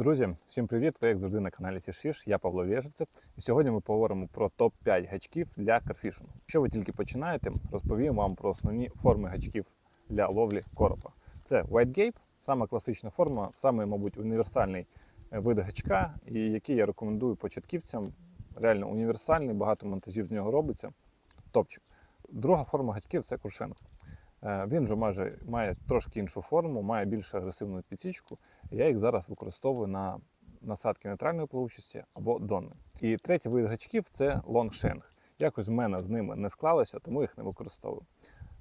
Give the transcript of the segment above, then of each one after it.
Друзі, всім привіт! Ви як завжди на каналі Фішфіш. Я Павло Вєжевцев. І сьогодні ми поговоримо про топ-5 гачків для карфішингу. Якщо ви тільки починаєте, розповім вам про основні форми гачків для ловлі коропа. Це White Gape, сама класична форма, саме, мабуть, універсальний е, вид гачка, і який я рекомендую початківцям. Реально універсальний, багато монтажів з нього робиться. Топчик. Друга форма гачків це крушенг. Е, Він же майже має трошки іншу форму, має більш агресивну підсічку. Я їх зараз використовую на насадки нейтральної плавучості або донни. І третій вид гачків це лонгшенг. Якось в мене з ними не склалося, тому їх не використовую.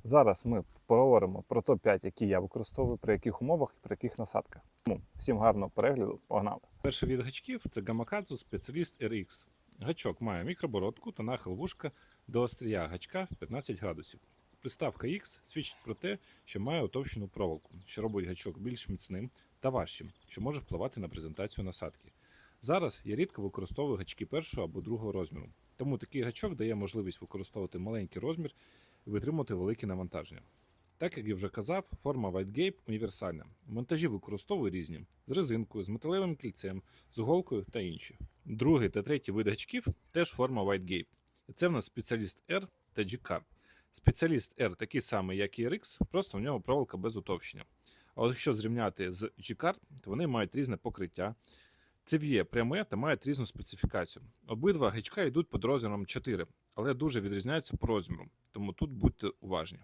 Зараз ми поговоримо про топ-5, які я використовую, при яких умовах і при яких насадках. Тому всім гарного перегляду, погнали! Перший від гачків це Gamakatsu Specialist RX. Гачок має мікробородку та нахил вушка до острія гачка в 15 градусів. Приставка X свідчить про те, що має утовщену проволоку, що робить гачок більш міцним та важчим, що може впливати на презентацію насадки. Зараз я рідко використовую гачки першого або другого розміру, тому такий гачок дає можливість використовувати маленький розмір і витримувати великі навантаження. Так як я вже казав, форма White Gape універсальна. Монтажі використовую різні з резинкою, з металевим кільцем, з голкою та інші. Другий та третій вид гачків теж форма White Gape. І це в нас спеціаліст R та G-Carb. Спеціаліст R такий самий, як і RX, просто в нього проволока без утовщення. А от якщо зрівняти з G-Carb, то вони мають різне покриття. Цев'є пряме та мають різну специфікацію. Обидва гачка йдуть під розміром 4, але дуже відрізняються по розміру, тому тут будьте уважні.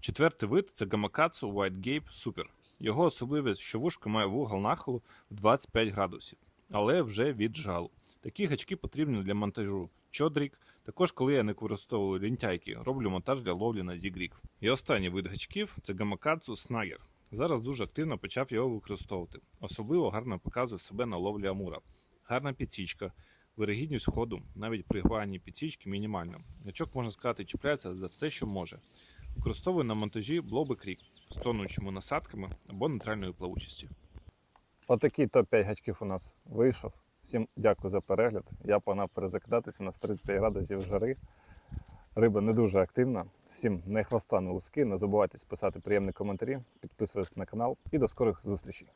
Четвертий вид це Gamakatsu White Gape Super. Його особливість, що вушко має вугол нахилу в 25 градусів, але вже від жалу. Такі гачки потрібні для монтажу чодрік. Також, коли я не використовую лінтяйки, роблю монтаж для ловлі на зігрік. І останній вид гачків це Gamakatsu Snagger. Зараз дуже активно почав його використовувати. Особливо гарно показує себе на ловлі амура. Гарна підсічка, вирогідність ходу, навіть при гванні підсічки мінімальна. Гачок, можна сказати, чіпляється за все, що може. Використовую на монтажі блоби крік з тонучими насадками або нейтральною плавучістю. Отакий топ-5 гачків у нас вийшов. Всім дякую за перегляд. Я погнав перезакидатись, у нас 35 градусів жари. Риба не дуже активна. Всім не хвоста, не луски. Не забувайте писати приємні коментарі, підписуватись на канал і до скорих зустрічей.